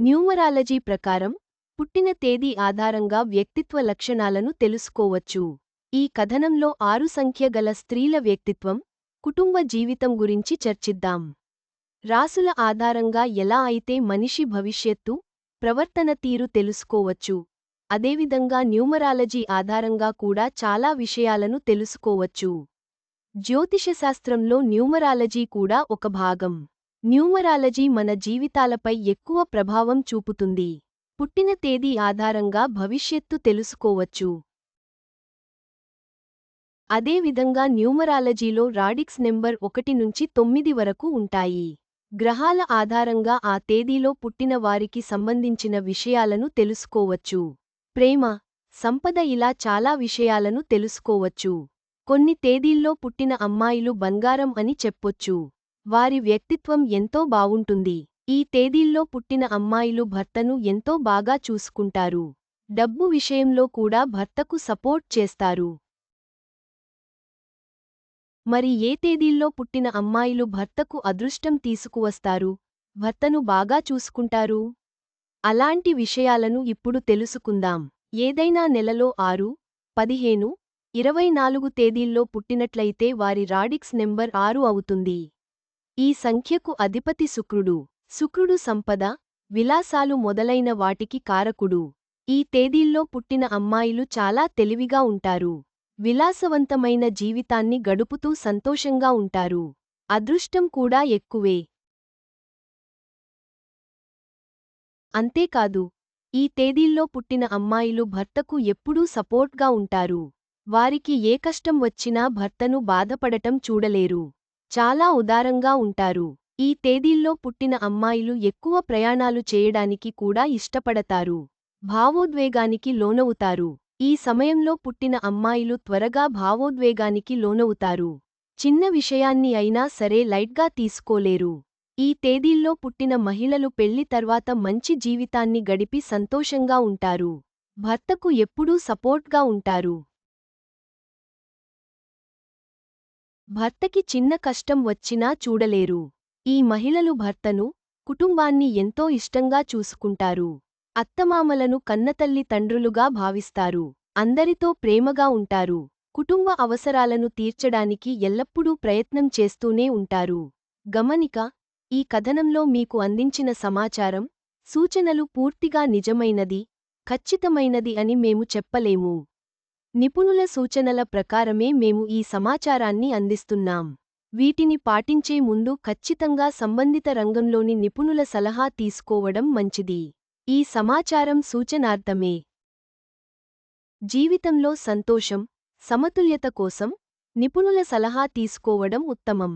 Numerology ప్రకారం పుట్టిన తేదీ ఆధారంగా వ్యక్తిత్వ లక్షణాలను తెలుసుకోవచ్చు. ఈ కథనంలో ఆరు సంఖ్య గల స్త్రీల వ్యక్తిత్వం కుటుంబ జీవితం గురించి చర్చిద్దాం. రాసుల ఆధారంగా ఎలా అయితే మనిషి భవిష్యత్తు ప్రవర్తన తీరు తెలుసుకోవచ్చు. అదేవిధంగా న్యూమరాలజీ ఆధారంగా కూడా చాలా విషయాలను తెలుసుకోవచ్చు. జ్యోతిషశాస్త్రంలో న్యూమరాలజీ కూడా ఒక భాగం. న్యూమరాలజీ మన జీవితాలపై ఎక్కువ ప్రభావం చూపుతుంది. పుట్టిన తేదీ ఆధారంగా భవిష్యత్తు తెలుసుకోవచ్చు. అదేవిధంగా న్యూమరాలజీలో రాడిక్స్ నెంబర్ ఒకటి నుంచి తొమ్మిది వరకు ఉంటాయి. గ్రహాల ఆధారంగా ఆ తేదీలో పుట్టిన వారికి సంబంధించిన విషయాలను తెలుసుకోవచ్చు. ప్రేమ సంపద ఇలా చాలా విషయాలను తెలుసుకోవచ్చు. కొన్ని తేదీల్లో పుట్టిన అమ్మాయిలు బంగారం అని చెప్పొచ్చు. వారి వ్యక్తిత్వం ఎంతో బావుంటుంది. ఈ తేదీల్లో పుట్టిన అమ్మాయిలు భర్తను ఎంతో బాగా చూసుకుంటారు. డబ్బు విషయంలో కూడా భర్తకు సపోర్ట్ చేస్తారు. మరి ఏ తేదీల్లో పుట్టిన అమ్మాయిలు భర్తకు అదృష్టం తీసుకువస్తారు? భర్తను బాగా చూసుకుంటారు? అలాంటి విషయాలను ఇప్పుడు తెలుసుకుందాం. ఏదైనా నెలలో ఆరు పదిహేను ఇరవై నాలుగు తేదీల్లో పుట్టినట్లయితే వారి రాడిక్స్ నెంబర్ ఆరు అవుతుంది. ఈ సంఖ్యకు అధిపతి శుక్రుడు. శుక్రుడు సంపద విలాసాలు మొదలైన వాటికి కారకుడు. ఈ తేదీల్లో పుట్టిన అమ్మాయిలు చాలా తెలివిగా ఉంటారు. విలాసవంతమైన జీవితాన్ని గడుపుతూ సంతోషంగా ఉంటారు. అదృష్టం కూడా ఎక్కువే. అంతేకాదు ఈ తేదీల్లో పుట్టిన అమ్మాయిలు భర్తకు ఎప్పుడూ సపోర్ట్గా ఉంటారు. వారికి ఏ కష్టం వచ్చినా భర్తను బాధపడటం చూడలేరు. చాలా ఉదారంగా ఉంటారు. ఈ తేదీల్లో పుట్టిన అమ్మాయిలు ఎక్కువ ప్రయాణాలు చేయడానికి కూడా ఇష్టపడతారు. భావోద్వేగానికి లోనవుతారు. ఈ సమయంలో పుట్టిన అమ్మాయిలు త్వరగా భావోద్వేగానికి లోనవుతారు. చిన్న విషయాన్ని అయినా సరే లైట్గా తీసుకోలేరు. ఈ తేదీల్లో పుట్టిన మహిళలు పెళ్ళి తర్వాత మంచి జీవితాన్ని గడిపి సంతోషంగా ఉంటారు. భర్తకు ఎప్పుడూ సపోర్ట్గా ఉంటారు. భర్తకి చిన్న కష్టం వచ్చినా చూడలేరు. ఈ మహిళలు భర్తను కుటుంబాన్ని ఎంతో ఇష్టంగా చూసుకుంటారు. అత్తమామలను కన్నతల్లి తండ్రులుగా భావిస్తారు. అందరితో ప్రేమగా ఉంటారు. కుటుంబ అవసరాలను తీర్చడానికి ఎల్లప్పుడూ ప్రయత్నం చేస్తూనే ఉంటారు. గమనిక ఈ కథనంలో మీకు అందించిన సమాచారం సూచనలు పూర్తిగా నిజమైనది ఖచ్చితమైనది అని మేము చెప్పలేము. నిపుణుల సూచనల ప్రకారమే మేము ఈ సమాచారాన్ని అందిస్తున్నాం. వీటిని పాటించే ముందు ఖచ్చితంగా సంబంధిత రంగంలోని నిపుణుల సలహా తీసుకోవడం మంచిది. ఈ సమాచారం సూచనార్థమే. జీవితంలో సంతోషం సమతుల్యత కోసం నిపుణుల సలహా తీసుకోవడం ఉత్తమం.